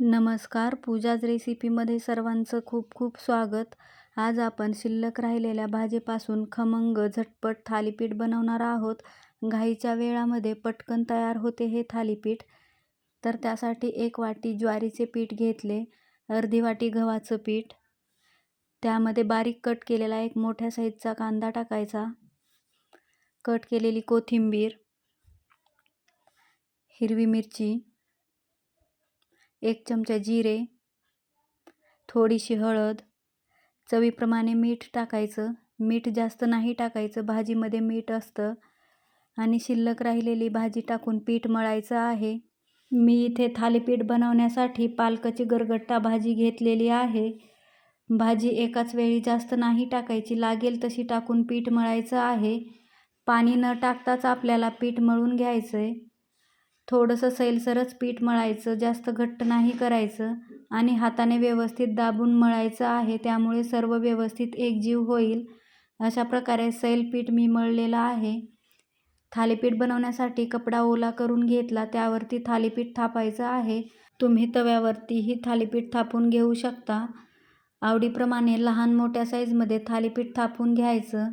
नमस्कार. पूजाज रेसिपीमध्ये सर्वांचं खूप खूप स्वागत. आज आपण शिल्लक राहिलेल्या भाजीपासून खमंग झटपट थालीपीठ बनवणार आहोत. घाईच्या वेळामध्ये पटकन तयार होते हे थालीपीठ. तर त्यासाठी एक वाटी ज्वारीचे पीठ घेतले. अर्धी वाटी गव्हाचं पीठ. त्यामध्ये बारीक कट केलेला एक मोठ्या साईजचा कांदा टाकायचा. कट केलेली कोथिंबीर. हिरवी मिरची. एक चमचा जिरे थोडीशी हळद चवीप्रमाणे मीठ टाकायचं. मीठ जास्त नाही टाकायचं भाजीमध्ये मीठ असतं आणि शिल्लक राहिलेली भाजी टाकून पीठ मळायचं आहे. मी इथे थालीपीठ बनवण्यासाठी पालकाची गरगट्टा भाजी घेतलेली आहे. भाजी एकाच वेळी जास्त नाही टाकायची लागेल तशी टाकून पीठ मळायचं आहे. पाणी न टाकताच आपल्याला पीठ मळून घ्यायचं आहे थोडंसं सैलसरच पीठ मळायचं जास्त घट्ट नाही करायचं आणि हाताने व्यवस्थित दाबून मळायचं आहे त्यामुळे सर्व व्यवस्थित एकजीव होईल. अशा प्रकारे सैल पीठ मी मळलेलं आहे. थालीपीठ बनवण्यासाठी कपडा ओला करून घेतला त्यावरती थालीपीठ थापायचं आहे. तुम्ही तव्यावरतीही थालीपीठ थापून घेऊ शकता. आवडीप्रमाणे लहान मोठ्या साईजमध्ये थालीपीठ थापून घ्यायचं.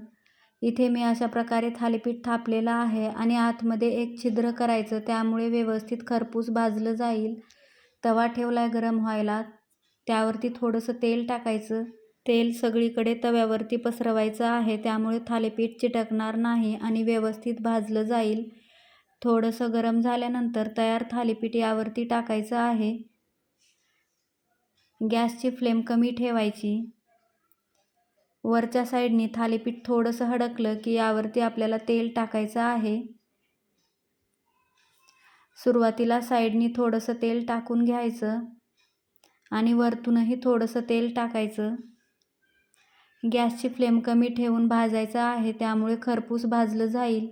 इथे मी अशा प्रकारे थालीपीठ थापलेलं आहे आणि आतमध्ये एक छिद्र करायचं त्यामुळे व्यवस्थित खरपूस भाजलं जाईल. तवा ठेवला आहे गरम व्हायला. त्यावरती थोडंसं तेल टाकायचं. तेल सगळीकडे तव्यावरती पसरवायचं आहे त्यामुळे थालीपीठ चिटकणार नाही आणि व्यवस्थित भाजलं जाईल. थोडंसं गरम झाल्यानंतर तयार थालीपीठ यावरती टाकायचं आहे. गॅसची फ्लेम कमी ठेवायची. वरच्या साईडनी थालीपीठ थोडंसं हडकलं की यावरती आपल्याला तेल टाकायचं आहे. सुरुवातीला साईडनी थोडंसं तेल टाकून घ्यायचं आणि वरतूनही थोडंसं तेल टाकायचं. गॅसची फ्लेम कमी ठेवून भाजायचं आहे त्यामुळे खरपूस भाजलं जाईल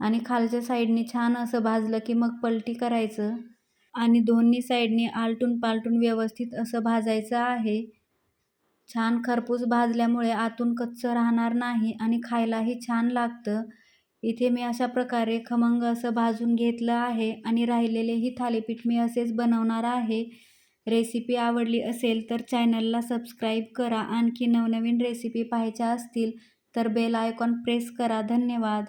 आणि खालच्या साईडनी छान असं भाजलं की मग पलटी करायचं आणि दोन्ही साईडनी आलटून पालटून व्यवस्थित असं भाजायचं आहे. छान खरपूस भाजल्यामुळे आतून कच्चं राहणार नाही आणि खायलाही छान लागतं. इथे मी अशा प्रकारे खमंग असं भाजून घेतलं आहे आणि राहिलेलेही थालीपीठ मी असेच बनवणार आहे. रेसिपी आवडली असेल तर चॅनलला सबस्क्राईब करा. आणखी नवनवीन रेसिपी पाहायच्या असतील तर बेल आयकॉन प्रेस करा. धन्यवाद.